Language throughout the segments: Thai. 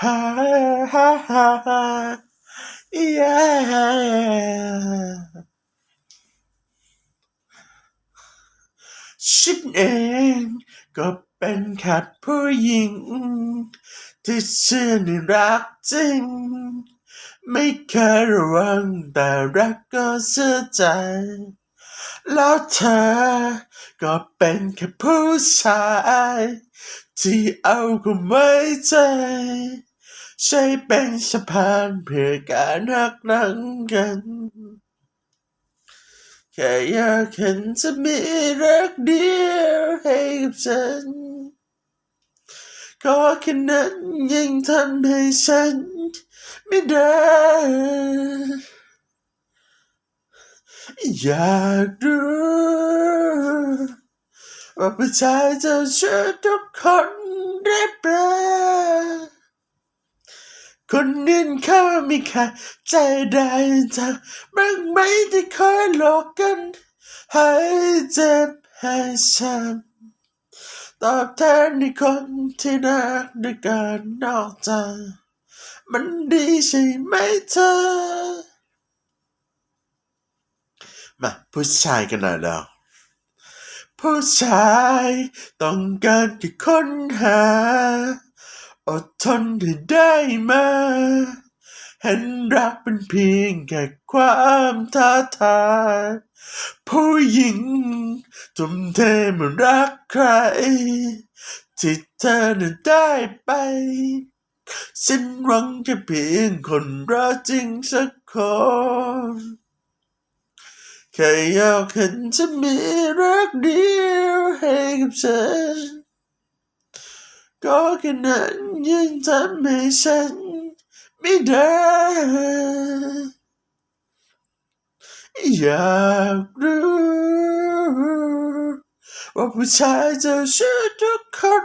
ฮ่าฮ่าฮ่าฮ่า yeah ฉันเองก็เป็นแค่ผู้หญิง ที่เชื่อในรักจริง ไม่เคยระวังแต่รักก็เชื่อใจ แล้วเธอ ก็เป็นแค่ผู้ชาย ที่เอาความไว้ใจ ใช้เป็นสะพานเพื่อการหักหลังกันแค่อยากเห็นจะมีรักเดียวให้กับฉันก็แค่นั้นยังทำให้ฉัน ไม่ได้ อยากรู้ว่าผู้ชายจะเชื่อทุกคนได้เปล่าคนอื่นเขามีค่าใจได้จากบ้างไหมที่คอยหลอกกันให้เจ็บให้ช้ำตอบแทนในคนที่รักด้วยการนอกใจมันดีใช่ไหมเธอ มาผู้ชายกันหน่อยแล้ว ผู้ชายต้องการแค่ค้นหา อดทนให้ได้มา เห็นรักเป็นเพียงแค่ความท้าทายผู้หญิงทุ่มเทเหมารักใคร ที่เธอนั้นได้ไปสิ้นหวังแค่เพียงคนรักจริงสักคน แค่อยากเห็นจะมีรักเดียวให้กับฉันก็แค่นั้นยังทำให้ฉันไม่ได้อยากรู้ว่าผู้ชายจะเชื่อทุกคน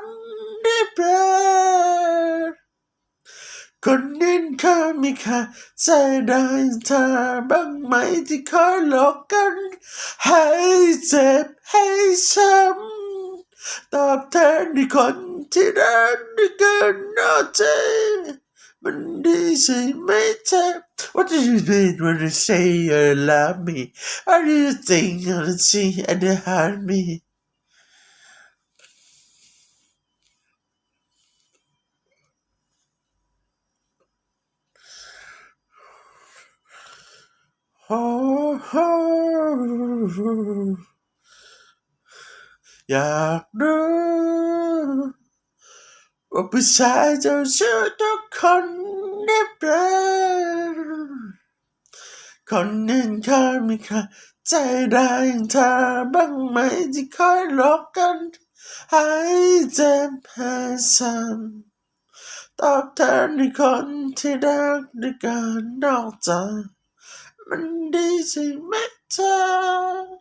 ได้เปล่า คนนี้เขามีค่าใจได้เธอบ้างไหมที่คอยหลอกกัน ให้เจ็บให้ช้ำตอบแทนในคนที่รักด้วยกันนอกใจมันดีใช่ไหมเธอ What do you mean when you say you love me? What do you think of the sea and the heart me? อยากรู้ว่าผู้ชายจะเชื่อทุกคนได้เปล่าคนอื่นเขามีค่าใจได้อย่างเธอบ้างไหมที่คอยหลอกกันให้เจ็บให้ซ้ำตอบแทนในคนที่รักด้วยการนอกใจ Mondays ain't matter.